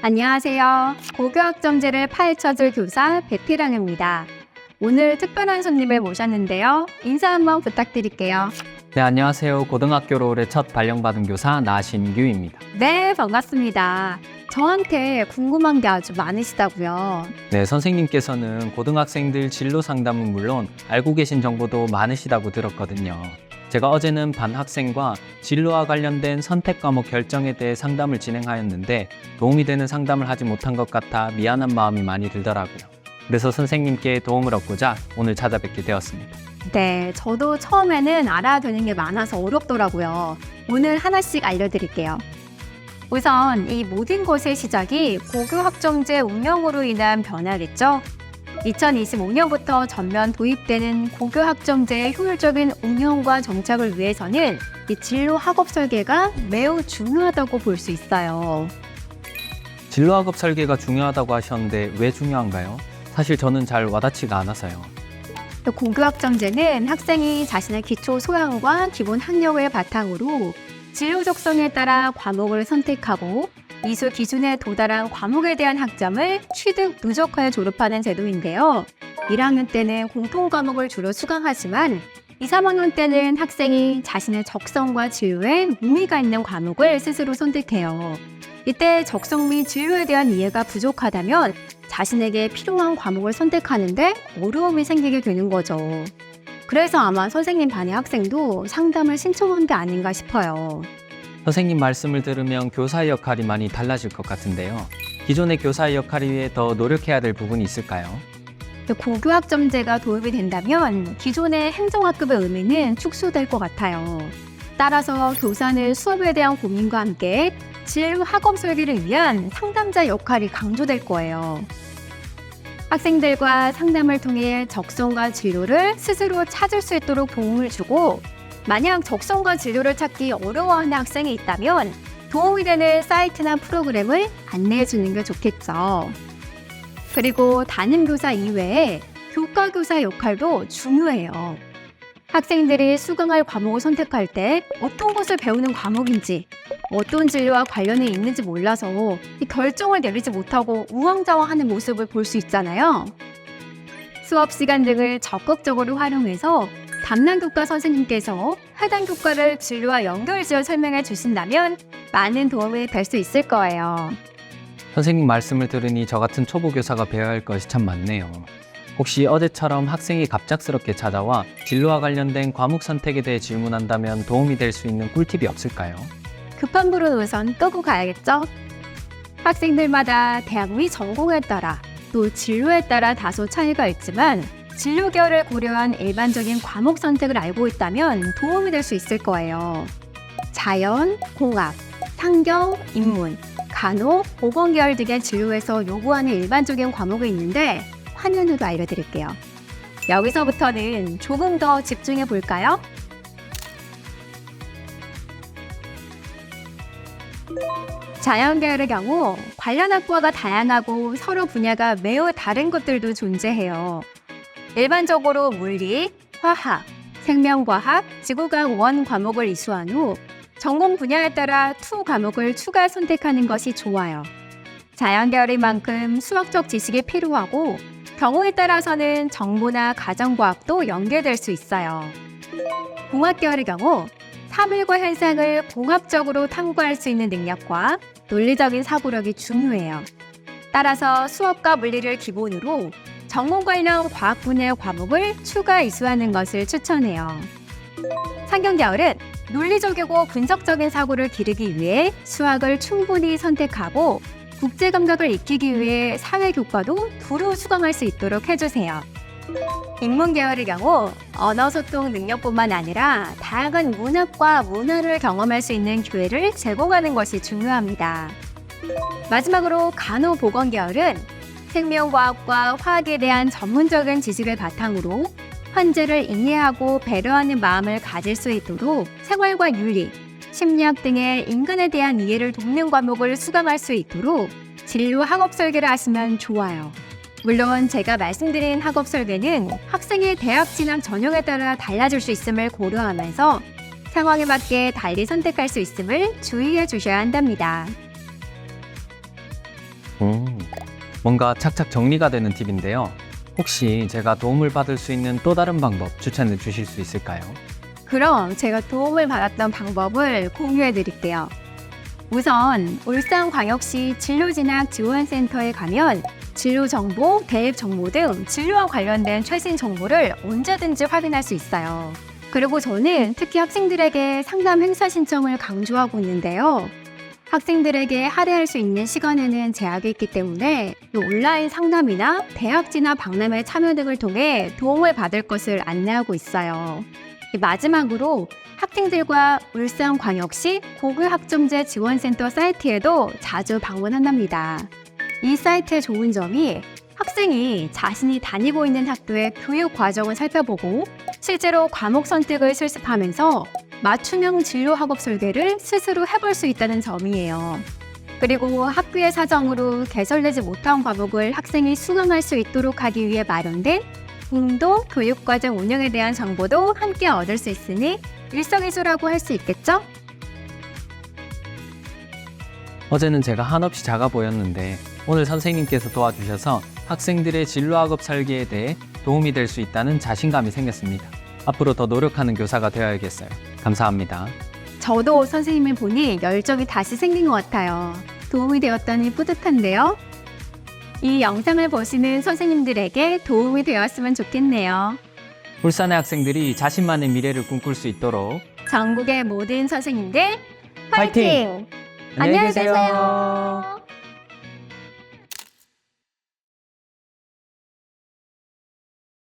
안녕하세요. 고교학점제를 파헤쳐줄 교사 배피랑입니다. 오늘 특별한 손님을 모셨는데요. 인사 한번 부탁드릴게요. 네, 안녕하세요. 고등학교로 올해 첫 발령받은 교사 나신규입니다. 네, 반갑습니다. 저한테 궁금한 게 아주 많으시다고요. 네, 선생님께서는 고등학생들 진로 상담은 물론 알고 계신 정보도 많으시다고 들었거든요. 제가 어제는 반 학생과 진로와 관련된 선택 과목 결정에 대해 상담을 진행하였는데 도움이 되는 상담을 하지 못한 것 같아 미안한 마음이 많이 들더라고요. 그래서 선생님께 도움을 얻고자 오늘 찾아뵙게 되었습니다. 네, 저도 처음에는 알아야 되는 게 많아서 어렵더라고요. 오늘 하나씩 알려드릴게요. 우선 이 모든 것의 시작이 고교 학점제 운영으로 인한 변화겠죠. 2025년부터 전면 도입되는 고교 학점제의 효율적인 운영과 정착을 위해서는 이 진로 학업 설계가 매우 중요하다고 볼 수 있어요. 진로 학업 설계가 중요하다고 하셨는데 왜 중요한가요? 사실 저는 잘 와닿지가 않아서요. 또 고교 학점제는 학생이 자신의 기초 소양과 기본 학력을 바탕으로 진로 적성에 따라 과목을 선택하고 이수 기준에 도달한 과목에 대한 학점을 취득 누적하여 졸업하는 제도인데요. 1학년 때는 공통 과목을 주로 수강하지만 2, 3학년 때는 학생이 자신의 적성과 진로에 의미가 있는 과목을 스스로 선택해요. 이때 적성 및 진로에 대한 이해가 부족하다면 자신에게 필요한 과목을 선택하는데 어려움이 생기게 되는 거죠. 그래서 아마 선생님 반의 학생도 상담을 신청한 게 아닌가 싶어요. 선생님 말씀을 들으면 교사의 역할이 많이 달라질 것 같은데요. 기존의 교사의 역할 위해 더 노력해야 될 부분이 있을까요? 고교학점제가 도입이 된다면 기존의 행정학급의 의미는 축소될 것 같아요. 따라서 교사는 수업에 대한 고민과 함께 진로 학업 설계를 위한 상담자 역할이 강조될 거예요. 학생들과 상담을 통해 적성과 진로를 스스로 찾을 수 있도록 도움을 주고 만약 적성과 진로를 찾기 어려워하는 학생이 있다면 도움이 되는 사이트나 프로그램을 안내해 주는 게 좋겠죠. 그리고 담임 교사 이외에 교과 교사 역할도 중요해요. 학생들이 수강할 과목을 선택할 때 어떤 것을 배우는 과목인지 어떤 진로와 관련이 있는지 몰라서 이 결정을 내리지 못하고 우왕좌왕하는 모습을 볼 수 있잖아요. 수업 시간 등을 적극적으로 활용해서 담당 교과 선생님께서 해당 교과를 진로와 연결지어 설명해 주신다면 많은 도움이 될 수 있을 거예요. 선생님 말씀을 들으니 저 같은 초보 교사가 배워야 할 것이 참 많네요. 혹시 어제처럼 학생이 갑작스럽게 찾아와 진로와 관련된 과목 선택에 대해 질문한다면 도움이 될 수 있는 꿀팁이 없을까요? 급한 불은 우선 끄고 가야겠죠? 학생들마다 대학 및 전공에 따라 또 진로에 따라 다소 차이가 있지만 진로 계열을 고려한 일반적인 과목 선택을 알고 있다면 도움이 될 수 있을 거예요. 자연, 공학, 상경, 인문, 간호, 보건 계열 등의 진로에서 요구하는 일반적인 과목이 있는데 화면 후로 알려드릴게요. 여기서부터는 조금 더 집중해 볼까요? 자연계열의 경우 관련 학과가 다양하고 서로 분야가 매우 다른 것들도 존재해요. 일반적으로 물리, 화학, 생명과학, 지구과학 원 과목을 이수한 후 전공 분야에 따라 투 과목을 추가 선택하는 것이 좋아요. 자연계열인 만큼 수학적 지식이 필요하고 경우에 따라서는 정보나 가정과학도 연계될 수 있어요. 공학계열의 경우 사물과 현상을 공합적으로 탐구할 수 있는 능력과 논리적인 사고력이 중요해요. 따라서 수업과 물리를 기본으로 전공 관련 과학 분야 과목을 추가 이수하는 것을 추천해요. 상경계열은 논리적이고 분석적인 사고를 기르기 위해 수학을 충분히 선택하고 국제 감각을 익히기 위해 사회 교과도 두루 수강할 수 있도록 해주세요. 인문 계열의 경우 언어 소통 능력뿐만 아니라 다양한 문학과 문화를 경험할 수 있는 기회를 제공하는 것이 중요합니다. 마지막으로 간호보건 계열은 생명과학과 화학에 대한 전문적인 지식을 바탕으로 환자를 이해하고 배려하는 마음을 가질 수 있도록 생활과 윤리, 심리학 등의 인간에 대한 이해를 돕는 과목을 수강할 수 있도록 진로 학업 설계를 하시면 좋아요. 물론 제가 말씀드린 학업 설계는 학생의 대학 진학 전형에 따라 달라질 수 있음을 고려하면서 상황에 맞게 달리 선택할 수 있음을 주의해 주셔야 한답니다. 음, 뭔가 착착 정리가 되는 팁인데요. 혹시 제가 도움을 받을 수 있는 또 다른 방법 추천해 주실 수 있을까요? 그럼 제가 도움을 받았던 방법을 공유해 드릴게요. 우선 울산광역시 진로진학 지원센터에 가면 진로 정보, 대입 정보 등 진로와 관련된 최신 정보를 언제든지 확인할 수 있어요. 그리고 저는 특히 학생들에게 상담 행사 신청을 강조하고 있는데요. 학생들에게 할애할 수 있는 시간에는 제약이 있기 때문에 이 온라인 상담이나 대학 진학 박람회 참여 등을 통해 도움을 받을 것을 안내하고 있어요. 마지막으로 학생들과 울산광역시 고교학점제 지원센터 사이트에도 자주 방문한답니다. 이 사이트의 좋은 점이 학생이 자신이 다니고 있는 학교의 교육 과정을 살펴보고 실제로 과목 선택을 실습하면서 맞춤형 진로 학업 설계를 스스로 해볼 수 있다는 점이에요. 그리고 학교의 사정으로 개설되지 못한 과목을 학생이 수강할 수 있도록 하기 위해 마련된 공도 교육과정 운영에 대한 정보도 함께 얻을 수 있으니 일석이조라고 할 수 있겠죠? 어제는 제가 한없이 작아 보였는데 오늘 선생님께서 도와주셔서 학생들의 진로학업 설계에 대해 도움이 될 수 있다는 자신감이 생겼습니다. 앞으로 더 노력하는 교사가 되어야겠어요. 감사합니다. 저도 선생님을 보니 열정이 다시 생긴 것 같아요. 도움이 되었다니 뿌듯한데요. 이 영상을 보시는 선생님들에게 도움이 되었으면 좋겠네요. 울산의 학생들이 자신만의 미래를 꿈꿀 수 있도록 전국의 모든 선생님들 화이팅! 화이팅! 안녕히 계세요.